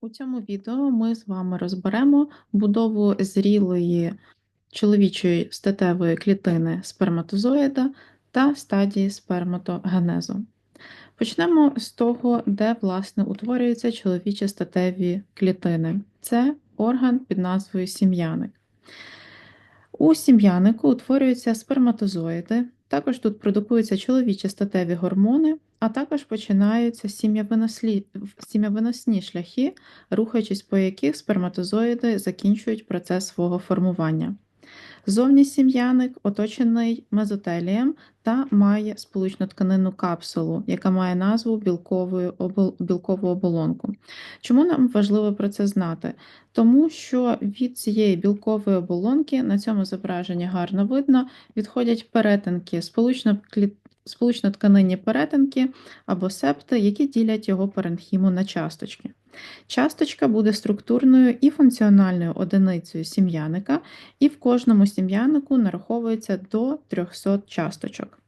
У цьому відео ми з вами розберемо будову зрілої чоловічої статевої клітини сперматозоїда та стадії сперматогенезу. Почнемо з того, де власне утворюються чоловічі статеві клітини. Це орган під назвою сім'яник. У сім'янику утворюються сперматозоїди, також тут продукуються чоловічі статеві гормони, а також починаються сім'явиносні шляхи, рухаючись по яких сперматозоїди закінчують процес свого формування. Зовні сім'яник оточений мезотелієм та має сполучну тканинну капсулу, яка має назву білкову оболонку. Чому нам важливо про це знати? Тому що від цієї білкової оболонки на цьому зображенні гарно видно, відходять перетинки, сполучно-тканинні перетинки або септи, які ділять його паренхіму на часточки. Часточка буде структурною і функціональною одиницею сім'яника, і в кожному сім'янику нараховується до 300 часточок.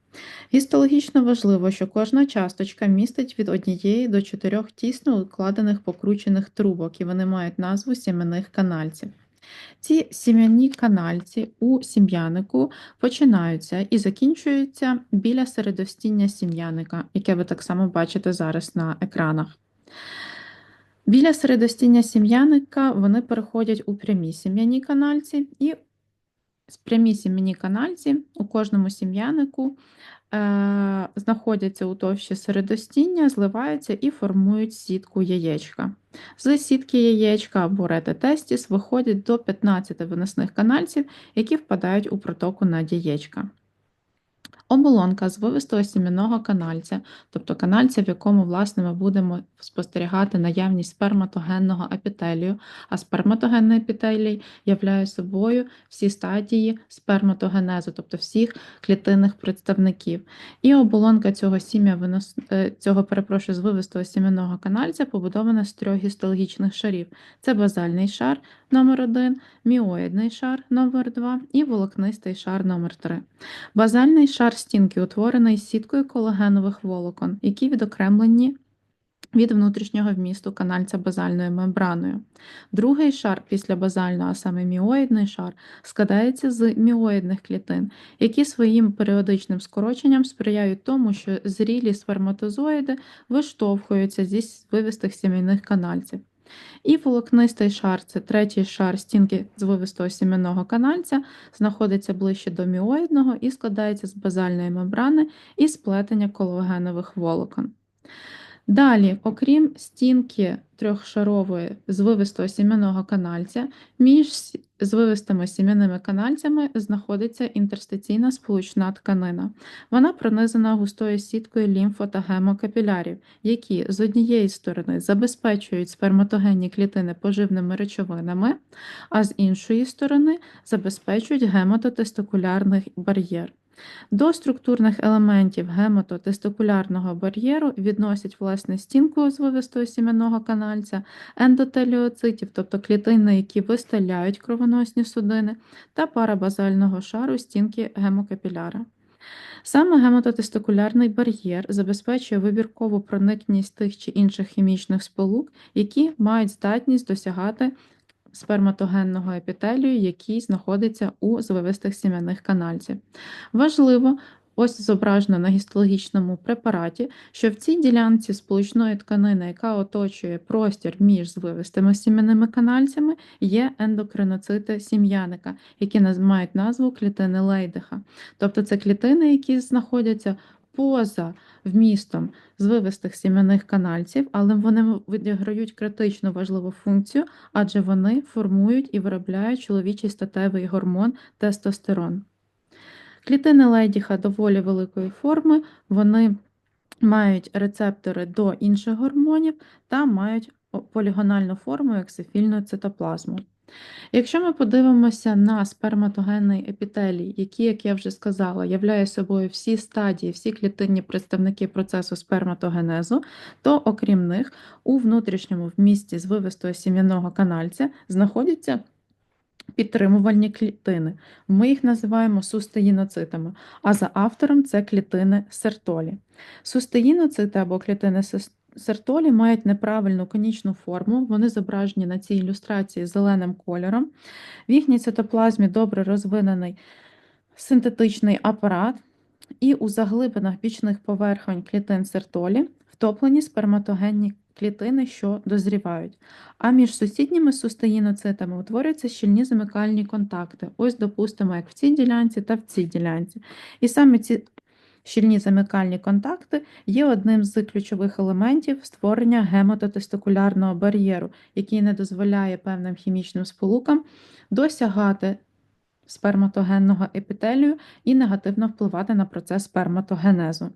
Гістологічно важливо, що кожна часточка містить від однієї до чотирьох тісно укладених покручених трубок, і вони мають назву сім'яних канальців. Ці сім'яні канальці у сім'янику починаються і закінчуються біля середостіння сім'яника, яке ви так само бачите зараз на екранах. Біля середостіння сім'яника вони переходять у прямі сім'яні канальці, і прямі сім'яні канальці у кожному сім'янику е, знаходяться у товщі середостіння, зливаються і формують сітку яєчка. З сітки яєчка або рететестіс виходять до 15 виносних канальців, які впадають у протоку над яєчка. Оболонка звивистого сім'яного канальця, тобто канальця, в якому власне, ми будемо спостерігати наявність сперматогенного епітелію, а сперматогенний епітелій являє собою всі стадії сперматогенезу, тобто всіх клітинних представників. І оболонка цього сім'я е, цього перепрошую, звивистого сім'яного канальця побудована з трьох гістологічних шарів: це базальний шар номер 1 міоїдний шар номер 2 і волокнистий шар номер 3 Базальний шар стінки утворений сіткою колагенових волокон, які відокремлені від внутрішнього вмісту канальця базальною мембраною. Другий шар після базального, а саме міоїдний шар, складається з міоїдних клітин, які своїм періодичним скороченням сприяють тому, що зрілі сперматозоїди виштовхуються зі вивистих сімейних канальців. І волокнистий шар це третій шар стінки звивистого сім'яного канальця, знаходиться ближче до міоїдного і складається з базальної мембрани і сплетення кологенових волокон. Далі, окрім стінки трьохшарової звивистого сім'яного канальця, між звивистими сім'яними канальцями знаходиться інтерстиційна сполучна тканина. Вона пронизана густою сіткою лімфо та гемокапілярів, які з однієї сторони забезпечують сперматогенні клітини поживними речовинами, а з іншої сторони забезпечують гемототестикулярний бар'єр. До структурних елементів гемототестикулярного бар'єру відносять власне стінку звивистого сім'яного канальця, ендотеліоцитів, тобто клітини, які вистеляють кровоносні судини, та парабазального шару стінки гемокапіляра. Саме гемототестикулярний бар'єр забезпечує вибіркову проникність тих чи інших хімічних сполук, які мають здатність досягати сперматогенного епітелію, який знаходиться у звивистих сім'яних канальців. Важливо, ось зображено на гістологічному препараті, що в цій ділянці сполучної тканини, яка оточує простір між звивистими сім'яними канальцями, є ендокриноцити сім'яника, які мають назву клітини Лейдиха. Тобто це клітини, які знаходяться поза вмістом звивистих сім'яних канальців, але вони відіграють критично важливу функцію, адже вони формують і виробляють чоловічий статевий гормон тестостерон. Клітини лейдіха доволі великої форми, вони мають рецептори до інших гормонів та мають полігональну форму як сифільну цитоплазму. Якщо ми подивимося на сперматогенний епітелій, який, як я вже сказала, являє собою всі стадії, всі клітинні представники процесу сперматогенезу, то окрім них, у внутрішньому вмісті звивистого сім'яного канальця знаходяться підтримувальні клітини. Ми їх називаємо сустеїноцитами, а за автором це клітини сертолі. Сустеїноцити або клітини сертолі мають неправильну конічну форму, вони зображені на цій ілюстрації зеленим кольором. В їхній цитоплазмі добре розвинений синтетичний апарат, і у заглибинах бічних поверхонь клітин сертолі втоплені сперматогенні клітини, що дозрівають. А між сусідніми сустеїноцитами утворюються щільні замикальні контакти. Ось, допустимо, як в цій ділянці та в цій ділянці. І саме ці щільні замикальні контакти є одним з ключових елементів створення гемототестикулярного бар'єру, який не дозволяє певним хімічним сполукам досягати сперматогенного епітелію і негативно впливати на процес сперматогенезу.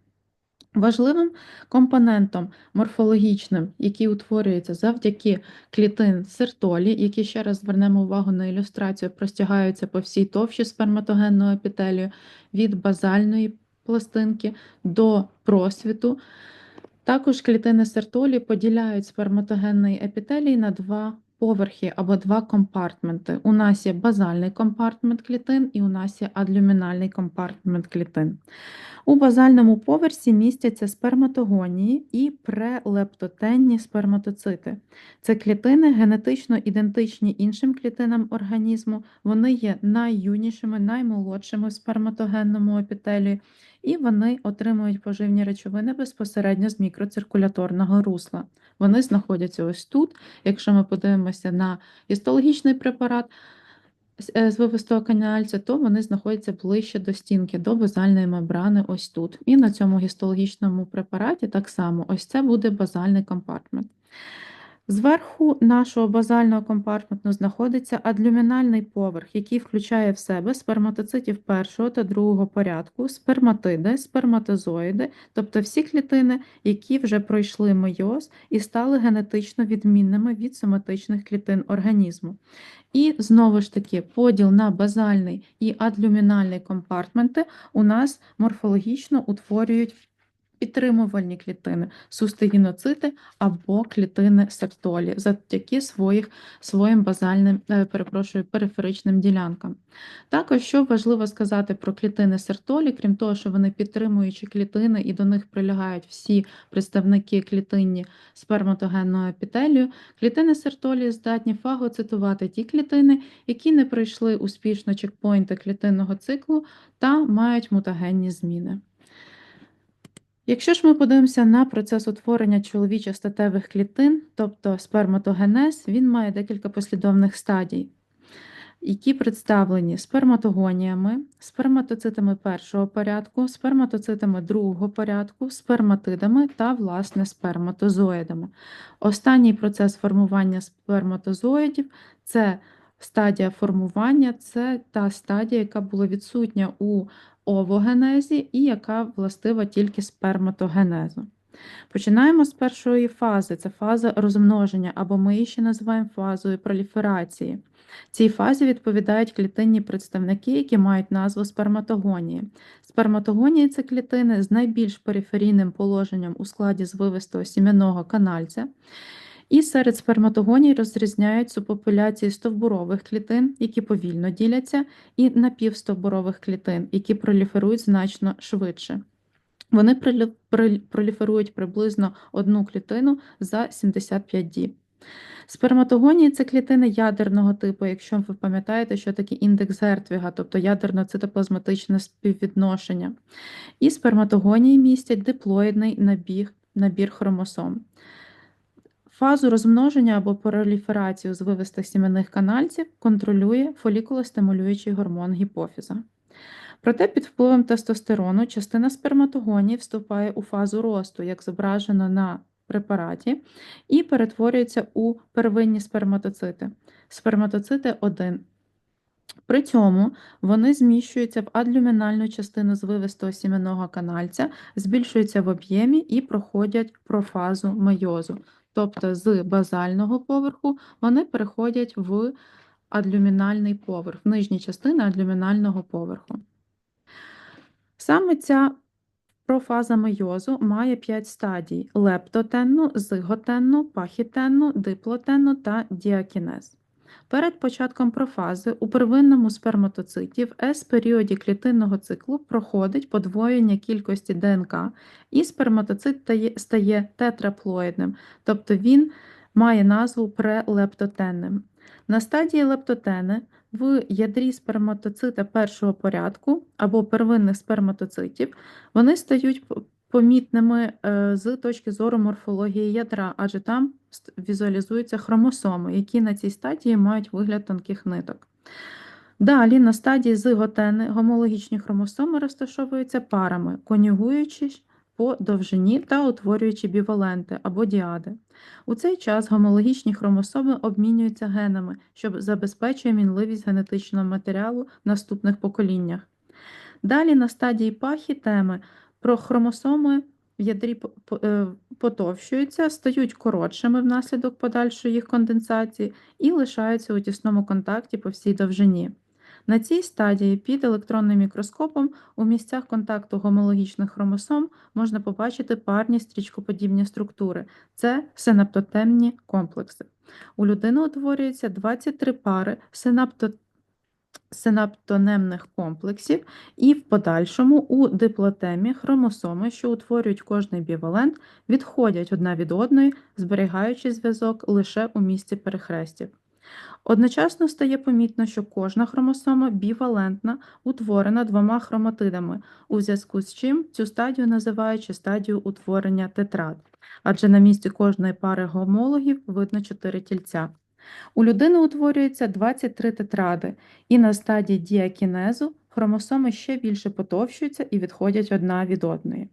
Важливим компонентом морфологічним, який утворюється завдяки клітин сертолі, які ще раз звернемо увагу на ілюстрацію, простягаються по всій товщі сперматогенного епітелію від базальної пластинки до просвіту. Також клітини сертолі поділяють сперматогенний епітелій на два поверхи або два компартменти. У нас є базальний компартмент клітин і у нас є адлюмінальний компартмент клітин. У базальному поверсі містяться сперматогонії і прелептотенні сперматоцити. Це клітини генетично ідентичні іншим клітинам організму, вони є найюнішими, наймолодшими в сперматогенному епітелії, і вони отримують поживні речовини безпосередньо з мікроциркуляторного русла. Вони знаходяться ось тут. Якщо ми подивимося на гістологічний препарат е, з вивистого канальця, то вони знаходяться ближче до стінки, до базальної мембрани, ось тут. І на цьому гістологічному препараті так само ось це буде базальний компартмент. Зверху нашого базального компартменту знаходиться адлюмінальний поверх, який включає в себе сперматоцитів першого та другого порядку, сперматиди, сперматозоїди, тобто всі клітини, які вже пройшли мейоз і стали генетично відмінними від соматичних клітин організму. І знову ж таки, поділ на базальний і адлюмінальний компартменти у нас морфологічно утворюють підтримувальні клітини, сустеїноцити або клітини септолі завдяки своїх, своїм базальним, е, перепрошую, периферичним ділянкам. Також, що важливо сказати про клітини сертолі, крім того, що вони підтримуючі клітини і до них прилягають всі представники клітинні сперматогенного епітелію, клітини сертолі здатні фагоцитувати ті клітини, які не пройшли успішно чекпоінти клітинного циклу та мають мутагенні зміни. Якщо ж ми подивимося на процес утворення чоловічих статевих клітин, тобто сперматогенез, він має декілька послідовних стадій, які представлені сперматогоніями, сперматоцитами першого порядку, сперматоцитами другого порядку, сперматидами та, власне, сперматозоїдами. Останній процес формування сперматозоїдів це стадія формування, це та стадія, яка була відсутня у овогенезі і яка властива тільки сперматогенезу. Починаємо з першої фази це фаза розмноження, або ми її ще називаємо фазою проліферації. Цій фазі відповідають клітинні представники, які мають назву сперматогонії. Сперматогонії це клітини з найбільш периферійним положенням у складі звивистого сім'яного канальця. І серед сперматогоній розрізняють субпопуляції стовбурових клітин, які повільно діляться, і напівстовбурових клітин, які проліферують значно швидше. Вони проліферують приблизно одну клітину за 75 діб. Сперматогонії це клітини ядерного типу, якщо ви пам'ятаєте, що таке індекс Гертвіга, тобто ядерно-цитоплазматичне співвідношення. І сперматогонії містять диплоїдний набіг, набір хромосом. Фазу розмноження або проліферацію звивистих сімейних канальців контролює фолікулостимулюючий гормон гіпофіза. Проте під впливом тестостерону частина сперматогонії вступає у фазу росту, як зображено на препараті, і перетворюється у первинні сперматоцити. Сперматоцити 1. При цьому вони зміщуються в адлюмінальну частину звивистого сімейного канальця, збільшуються в об'ємі і проходять профазу мейозу. Тобто з базального поверху вони переходять в адлюмінальний поверх, в нижні частини адлюмінального поверху. Саме ця профаза мейозу має 5 стадій: лептотенну, зиготенну, пахітенну, диплотенну та діакінез. Перед початком профази у первинному сперматоциті в С-періоді клітинного циклу проходить подвоєння кількості ДНК, і сперматоцит стає тетраплоїдним, тобто він має назву прелептотенним. На стадії лептотени в ядрі сперматоцита першого порядку або первинних сперматоцитів вони стають помітними е, з точки зору морфології ядра, адже там візуалізуються хромосоми, які на цій стадії мають вигляд тонких ниток. Далі на стадії зиготени гомологічні хромосоми розташовуються парами, конюгуючись по довжині та утворюючи біваленти або діади. У цей час гомологічні хромосоми обмінюються генами, що забезпечує мінливість генетичного матеріалу в наступних поколіннях. Далі на стадії пахі теми про хромосоми в ядрі е, потовщуються, стають коротшими внаслідок подальшої їх конденсації і лишаються у тісному контакті по всій довжині. На цій стадії під електронним мікроскопом у місцях контакту гомологічних хромосом можна побачити парні стрічкоподібні структури. Це синаптотемні комплекси. У людини утворюється 23 пари синапто... синаптонемних комплексів, і в подальшому у диплотемі хромосоми, що утворюють кожний бівалент, відходять одна від одної, зберігаючи зв'язок лише у місці перехрестів. Одночасно стає помітно, що кожна хромосома бівалентна, утворена двома хроматидами, у зв'язку з чим цю стадію називають стадію утворення тетрад, адже на місці кожної пари гомологів видно чотири тільця. У людини утворюється 23 тетради, і на стадії діакінезу хромосоми ще більше потовщуються і відходять одна від одної.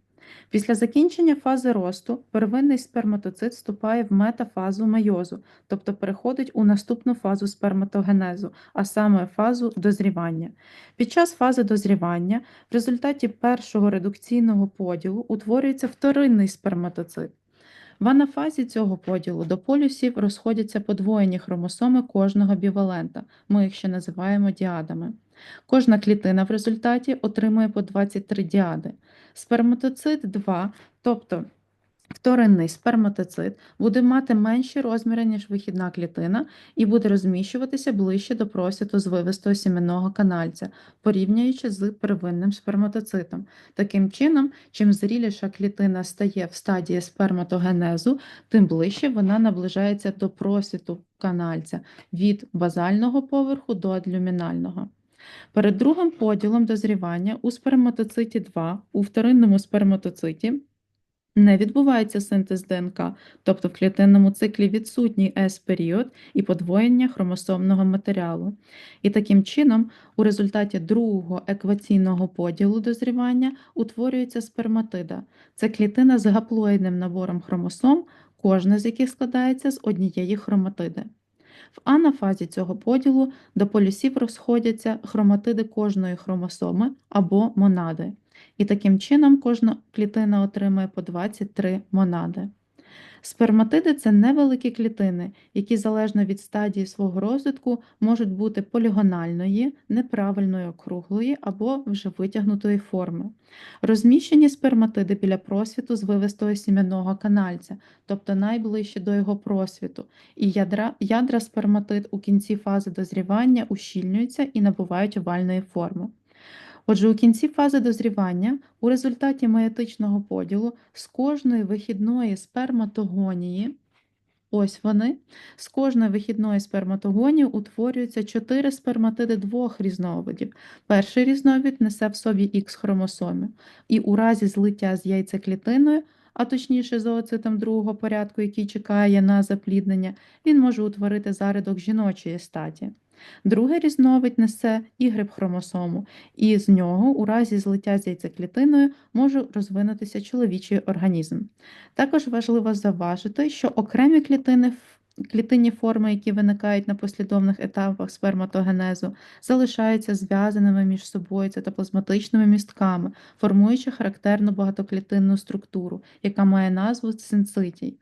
Після закінчення фази росту первинний сперматоцит вступає в метафазу мейозу, тобто переходить у наступну фазу сперматогенезу, а саме фазу дозрівання. Під час фази дозрівання в результаті першого редукційного поділу утворюється вторинний сперматоцит. В анафазі цього поділу до полюсів розходяться подвоєні хромосоми кожного бівалента, ми їх ще називаємо діадами. Кожна клітина в результаті отримує по 23 діади. Сперматоцит 2, тобто вторинний сперматоцит, буде мати менші розміри, ніж вихідна клітина, і буде розміщуватися ближче до просвіту звивистого сім'яного канальця, порівнюючи з первинним сперматоцитом. Таким чином, чим зріліша клітина стає в стадії сперматогенезу, тим ближче вона наближається до просвіту канальця від базального поверху до адлюмінального. Перед другим поділом дозрівання у сперматоциті 2 у вторинному сперматоциті не відбувається синтез ДНК, тобто в клітинному циклі відсутній С-період і подвоєння хромосомного матеріалу. І таким чином, у результаті другого екваційного поділу дозрівання утворюється сперматида. Це клітина з гаплоїдним набором хромосом, кожна з яких складається з однієї хроматиди. В анафазі цього поділу до полюсів розходяться хроматиди кожної хромосоми або монади. І таким чином кожна клітина отримує по 23 монади. Сперматиди це невеликі клітини, які залежно від стадії свого розвитку можуть бути полігональної, неправильної округлої або вже витягнутої форми. Розміщені сперматиди біля просвіту звивистого сім'яного канальця, тобто найближче до його просвіту, і ядра, ядра сперматид у кінці фази дозрівання ущільнюються і набувають овальної форми. Отже, у кінці фази дозрівання, у результаті меєтичного поділу, з кожної вихідної сперматогонії, ось вони, з кожної вихідної сперматогонії утворюються чотири сперматиди двох різновидів. Перший різновид несе в собі Х хромосомів, і у разі злиття з яйцеклітиною, а точніше зооцитом другого порядку, який чекає на запліднення, він може утворити зарядок жіночої статі. Другий різновид несе Y-хромосому, і з нього у разі злиття з яйцеклітиною може розвинутися чоловічий організм. Також важливо зауважити, що окремі клітини, клітинні форми, які виникають на послідовних етапах сперматогенезу, залишаються зв'язаними між собою цитоплазматичними містками, формуючи характерну багатоклітинну структуру, яка має назву синцитій.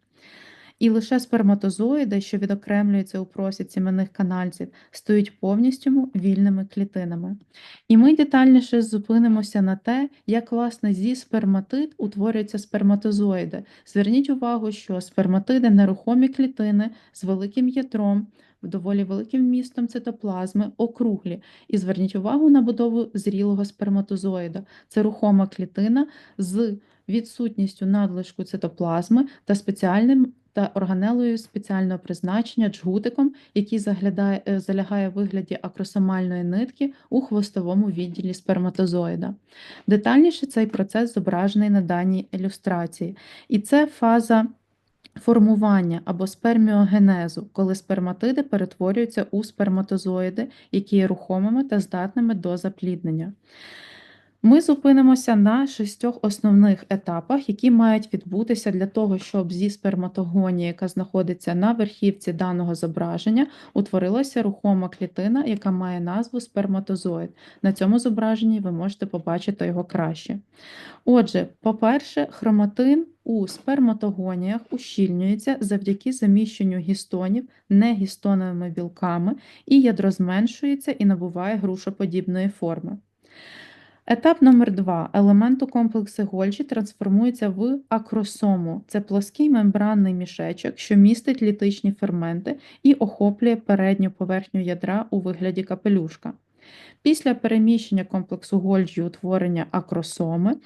І лише сперматозоїди, що відокремлюються у просвіт сіменних канальців, стають повністю вільними клітинами. І ми детальніше зупинимося на те, як власне зі сперматид утворюються сперматозоїди. Зверніть увагу, що сперматиди нерухомі клітини з великим ядром, доволі великим вмістом цитоплазми, округлі. І зверніть увагу на будову зрілого сперматозоїда. Це рухома клітина з відсутністю надлишку цитоплазми та спеціальним та органелою спеціального призначення джгутиком, який заглядає, е, залягає в вигляді акросомальної нитки у хвостовому відділі сперматозоїда. Детальніше цей процес зображений на даній ілюстрації. І це фаза формування або сперміогенезу, коли сперматиди перетворюються у сперматозоїди, які є рухомими та здатними до запліднення. Ми зупинимося на шістьох основних етапах, які мають відбутися для того, щоб зі сперматогонії, яка знаходиться на верхівці даного зображення, утворилася рухома клітина, яка має назву сперматозоїд. На цьому зображенні ви можете побачити його краще. Отже, по-перше, хроматин у сперматогоніях ущільнюється завдяки заміщенню гістонів негістоновими білками, і ядро зменшується і набуває грушоподібної форми. Етап номер 2 Елементу комплексу Гольджі трансформується в акросому. Це плоский мембранний мішечок, що містить літичні ферменти і охоплює передню поверхню ядра у вигляді капелюшка. Після переміщення комплексу Гольджі утворення акросоми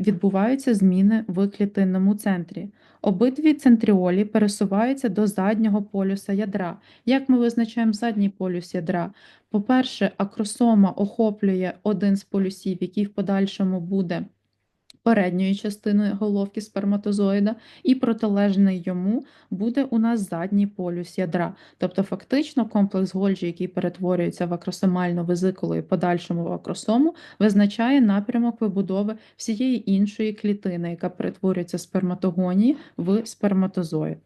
відбуваються зміни в клітинному центрі. Обидві центріолі пересуваються до заднього полюса ядра. Як ми визначаємо задній полюс ядра? По-перше, акросома охоплює один з полюсів, який в подальшому буде передньою частиною головки сперматозоїда, і протилежний йому буде у нас задній полюс ядра. Тобто, фактично, комплекс Гольджі, який перетворюється в акросомальну везикулу і подальшому в акросому, визначає напрямок вибудови всієї іншої клітини, яка перетворюється з сперматогонії в сперматозоїд.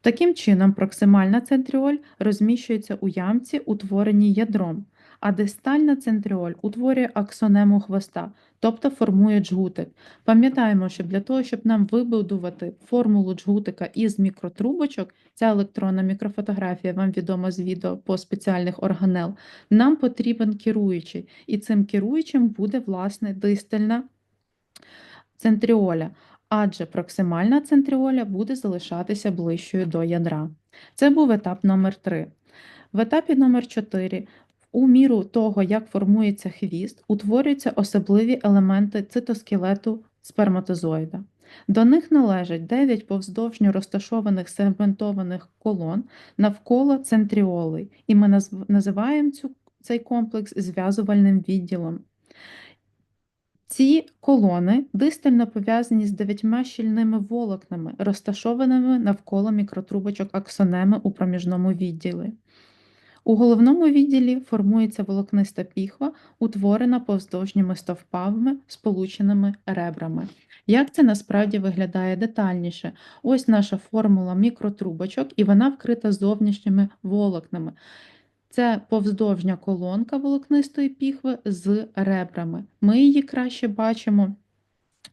Таким чином, проксимальна центріоль розміщується у ямці, утвореній ядром, а дистальна центріоль утворює аксонему хвоста, тобто формує джгутик. Пам'ятаємо, що для того, щоб нам вибудувати формулу джгутика із мікротрубочок, ця електронна мікрофотографія вам відома з відео по спеціальних органел, нам потрібен керуючий, і цим керуючим буде власне дистальна центріоля адже проксимальна центріоля буде залишатися ближчою до ядра. Це був етап номер 3 В етапі номер 4 у міру того, як формується хвіст, утворюються особливі елементи цитоскелету сперматозоїда. До них належать 9 повздовжньо розташованих сегментованих колон навколо центріолей, і ми називаємо цю, цей комплекс зв'язувальним відділом. Ці колони дистально пов'язані з дев'ятьма щільними волокнами, розташованими навколо мікротрубочок аксонеми у проміжному відділі. У головному відділі формується волокниста піхва, утворена повздовжніми стовпами, сполученими ребрами. Як це насправді виглядає детальніше? Ось наша формула мікротрубочок, і вона вкрита зовнішніми волокнами. Це повздовжня колонка волокнистої піхви з ребрами. Ми її краще бачимо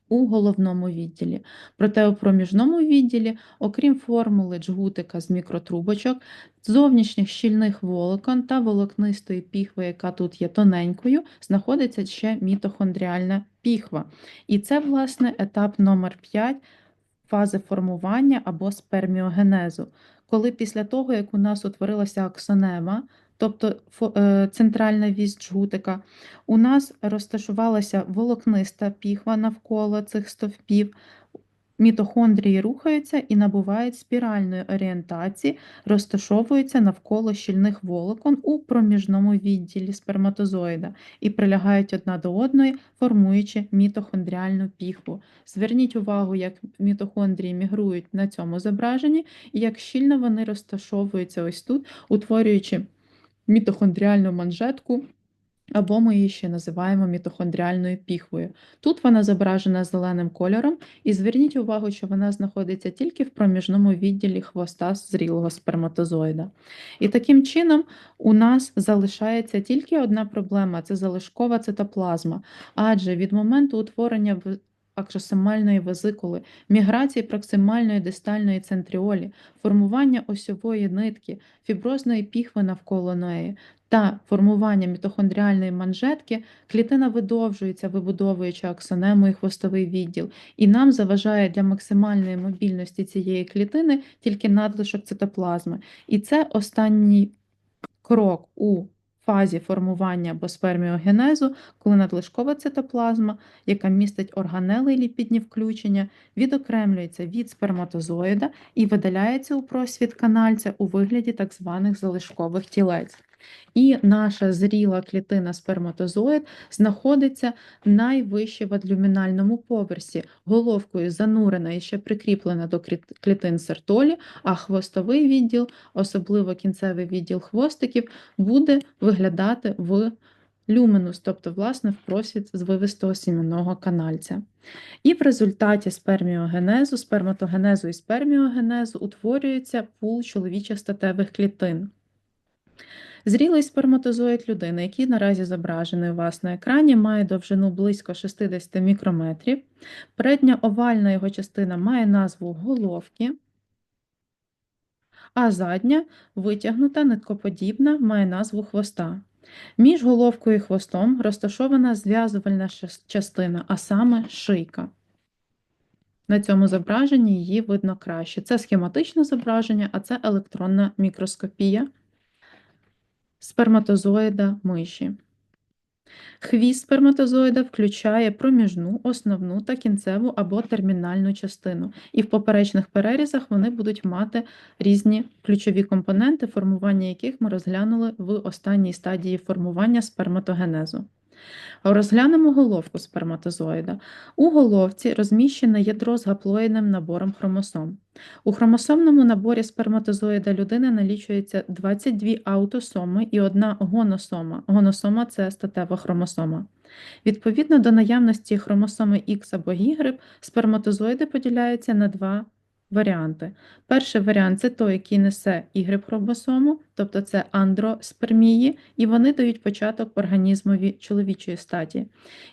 у головному відділі. Проте у проміжному відділі, окрім формули джгутика з мікротрубочок, зовнішніх щільних волокон та волокнистої піхви, яка тут є тоненькою, знаходиться ще мітохондріальна піхва. І це, власне, етап номер 5 фази формування або сперміогенезу. Коли після того, як у нас утворилася аксонема, тобто е, центральна вісь джгутика, у нас розташувалася волокниста піхва навколо цих стовпів. Мітохондрії рухаються і набувають спіральної орієнтації, розташовуються навколо щільних волокон у проміжному відділі сперматозоїда і прилягають одна до одної, формуючи мітохондріальну піхву. Зверніть увагу, як мітохондрії мігрують на цьому зображенні, і як щільно вони розташовуються ось тут, утворюючи мітохондріальну манжетку, або ми її ще називаємо мітохондріальною піхвою. Тут вона зображена зеленим кольором, і зверніть увагу, що вона знаходиться тільки в проміжному відділі хвоста зрілого сперматозоїда. І таким чином у нас залишається тільки одна проблема це залишкова цитоплазма, адже від моменту утворення акросомальної везикули, міграції проксимальної дистальної центріолі, формування осьової нитки, фіброзної піхви навколо неї та формування мітохондріальної манжетки, клітина видовжується, вибудовуючи аксонему і хвостовий відділ, і нам заважає для максимальної мобільності цієї клітини тільки надлишок цитоплазми. І це останній крок у фазі формування або сперміогенезу, коли надлишкова цитоплазма, яка містить органели і ліпідні включення, відокремлюється від сперматозоїда і видаляється у просвіт канальця у вигляді так званих залишкових тілець. І наша зріла клітина сперматозоїд знаходиться найвище в адлюмінальному поверсі, головкою занурена і ще прикріплена до клітин сертолі, а хвостовий відділ, особливо кінцевий відділ хвостиків, буде виглядати в люминус, тобто, власне, в просвіт з вивистого сім'яного канальця. І в результаті сперміогенезу, сперматогенезу і сперміогенезу утворюється пул чоловічих статевих клітин. Зрілий сперматозоїд людини, який наразі зображений у вас на екрані, має довжину близько 60 мікрометрів. Передня овальна його частина має назву головки, а задня витягнута, ниткоподібна, має назву хвоста. Між головкою і хвостом розташована зв'язувальна частина, а саме шийка. На цьому зображенні її видно краще. Це схематичне зображення, а це електронна мікроскопія сперматозоїда миші. Хвіст сперматозоїда включає проміжну, основну та кінцеву або термінальну частину, і в поперечних перерізах вони будуть мати різні ключові компоненти, формування яких ми розглянули в останній стадії формування сперматогенезу. Розглянемо головку сперматозоїда. У головці розміщене ядро з гаплоїдним набором хромосом. У хромосомному наборі сперматозоїда людини налічується 22 аутосоми і одна гоносома. Гоносома це статева хромосома. Відповідно до наявності хромосоми Х або Y, сперматозоїди поділяються на два варіанти. Перший варіант це той, який несе Y-хромосому, тобто це андроспермії, і вони дають початок організмові чоловічої статі.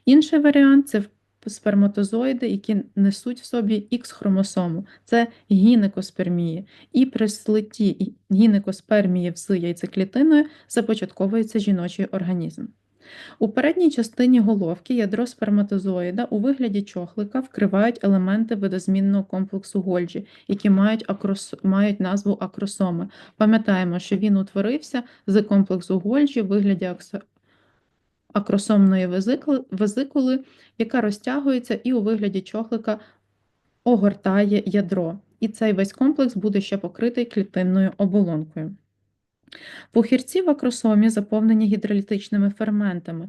Інший варіант це сперматозоїди, які несуть в собі Х-хромосому, це гінекоспермії. І при слитті гінекоспермії з яйцеклітиною започатковується жіночий організм. У передній частині головки ядро сперматозоїда у вигляді чохлика вкривають елементи видозмінного комплексу Гольджі, які мають акрос... мають назву акросоми. Пам'ятаємо, що він утворився з комплексу Гольджі в вигляді акс... акросомної везикули, везикули, яка розтягується і у вигляді чохлика огортає ядро. І цей весь комплекс буде ще покритий клітинною оболонкою. Пухірці в акросомі заповнені гідролітичними ферментами,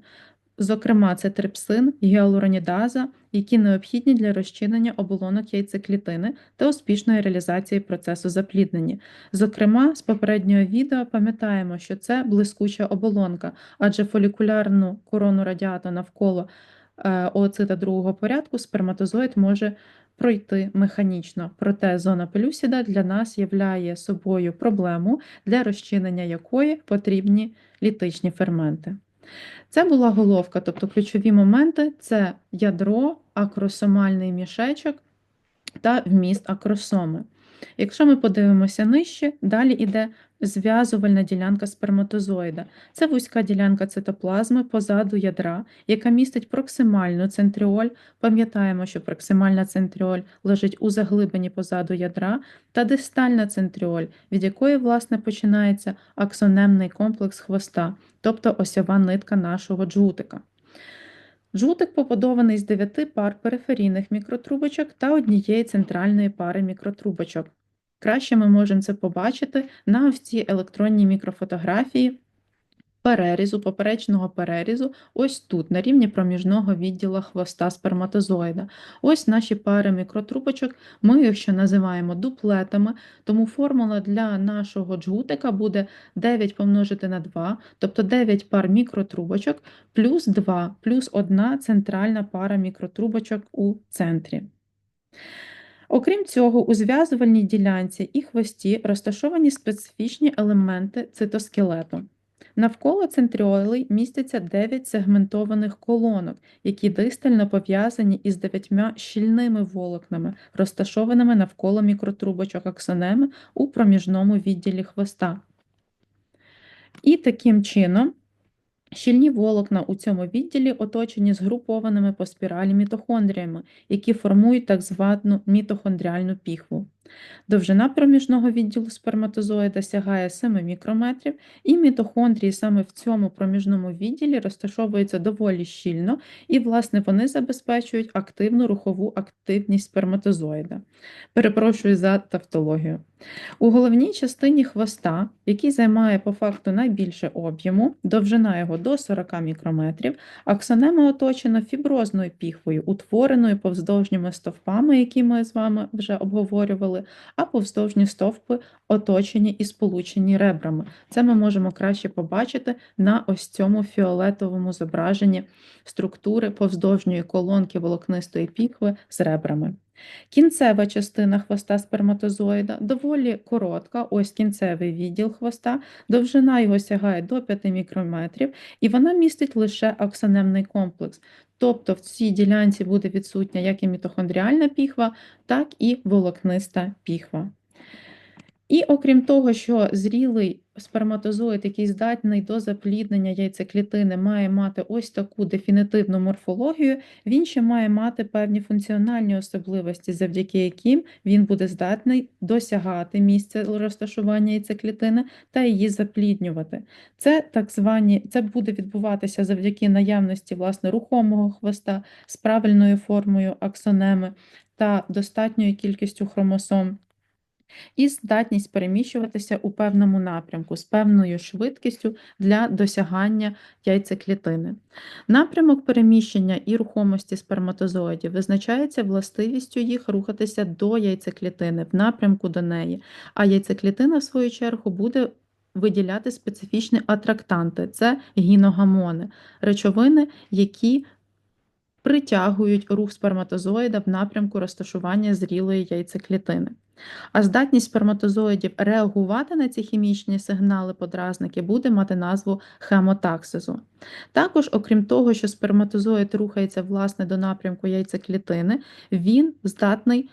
зокрема, це трипсин, гіалуронідаза, які необхідні для розчинення оболонок яйцеклітини та успішної реалізації процесу запліднення. Зокрема, з попереднього відео пам'ятаємо, що це блискуча оболонка, адже фолікулярну корону радіата навколо е, ooцита другого порядку сперматозоїд може пройти механічно, проте зона пелюсіда для нас являє собою проблему, для розчинення якої потрібні літичні ферменти. Це була головка, тобто ключові моменти це ядро, акросомальний мішечок та вміст акросоми. Якщо ми подивимося нижче, далі йде зв'язувальна ділянка сперматозоїда. Це вузька ділянка цитоплазми позаду ядра, яка містить проксимальну центріоль. Пам'ятаємо, що проксимальна центріоль лежить у заглибині позаду ядра, та дистальна центріоль, від якої, власне, починається аксонемний комплекс хвоста, тобто осьова нитка нашого джутика. Джутик побудований з дев'яти пар периферійних мікротрубочок та однієї центральної пари мікротрубочок. Краще ми можемо це побачити на ось цій електронній мікрофотографії перерізу, поперечного перерізу, ось тут, на рівні проміжного відділу хвоста сперматозоїда. Ось наші пари мікротрубочок, ми їх ще називаємо дуплетами, тому формула для нашого джгутика буде 9 помножити на 2, тобто 9 пар мікротрубочок плюс 2, плюс 1 центральна пара мікротрубочок у центрі. Окрім цього, у зв'язувальній ділянці і хвості розташовані специфічні елементи цитоскелету. Навколо центріолей містяться 9 сегментованих колонок, які дистально пов'язані із дев'ятьма щільними волокнами, розташованими навколо мікротрубочок аксонеми у проміжному відділі хвоста. І таким чином щільні волокна у цьому відділі оточені згрупованими по спіралі мітохондріями, які формують так звану мітохондріальну піхву. Довжина проміжного відділу сперматозоїда сягає 7 мікрометрів, і мітохондрії саме в цьому проміжному відділі розташовуються доволі щільно, і, власне, вони забезпечують активну рухову активність сперматозоїда. Перепрошую за тавтологію. У головній частині хвоста, який займає по факту найбільше об'єму, довжина його до 40 мікрометрів, аксонема оточена фіброзною піхвою, утвореною повздовжніми стовпами, які ми з вами вже обговорювали, а повздовжні стовпи оточені і сполучені ребрами. Це ми можемо краще побачити на ось цьому фіолетовому зображенні структури повздовжньої колонки волокнистої піхви з ребрами. Кінцева частина хвоста сперматозоїда доволі коротка, ось кінцевий відділ хвоста, довжина його сягає до 5 мікрометрів, і вона містить лише аксонемний комплекс. Тобто в цій ділянці буде відсутня як і мітохондріальна піхва, так і волокниста піхва. І окрім того, що зрілий сперматозоїд, який здатний до запліднення яйцеклітини, має мати ось таку дефінітивну морфологію, він ще має мати певні функціональні особливості, завдяки яким він буде здатний досягати місця розташування яйцеклітини та її запліднювати. Це так звані, це буде відбуватися завдяки наявності власне рухомого хвоста з правильною формою аксонеми та достатньою кількістю хромосом і здатність переміщуватися у певному напрямку з певною швидкістю для досягання яйцеклітини. Напрямок переміщення і рухомості сперматозоїдів визначається властивістю їх рухатися до яйцеклітини в напрямку до неї, а яйцеклітина, в свою чергу, буде виділяти специфічні атрактанти це гіногамони, речовини, які притягують рух сперматозоїда в напрямку розташування зрілої яйцеклітини. А здатність сперматозоїдів реагувати на ці хімічні сигнали подразники буде мати назву хемотаксису. Також, окрім того, що сперматозоїд рухається власне до напрямку яйцеклітини, він здатний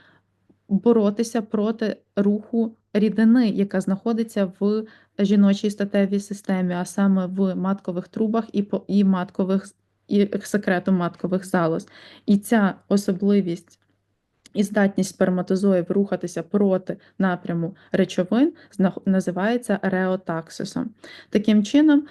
боротися проти руху рідини, яка знаходиться в жіночій статевій системі, а саме в маткових трубах і і маткових і секрету маткових залоз. І ця особливість і здатність сперматозоїв рухатися проти напряму речовин називається реотаксисом. Таким чином,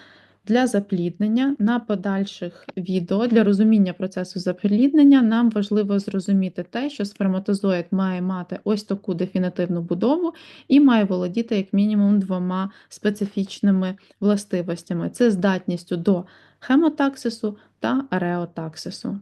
для запліднення на подальших відео для розуміння процесу запліднення нам важливо зрозуміти те, що сперматозоїд має мати ось таку дефінітивну будову і має володіти як мінімум двома специфічними властивостями: це здатністю до хемотаксису та реотаксису.